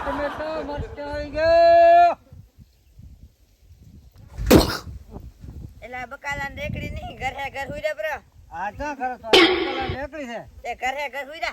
ટમેટા મરચાં આવી ગયો એટલે બકાલા રેકડી નહીં ઘર હે ઘર હુઈ રે બ્રો. આ છો આ બકાલા નીકળી છે. તે ઘર હે ઘર હુઈ રે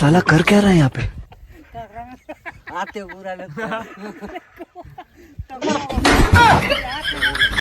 ताला कर क्या रहा है यहाँ पे? आते बुरा लगता है।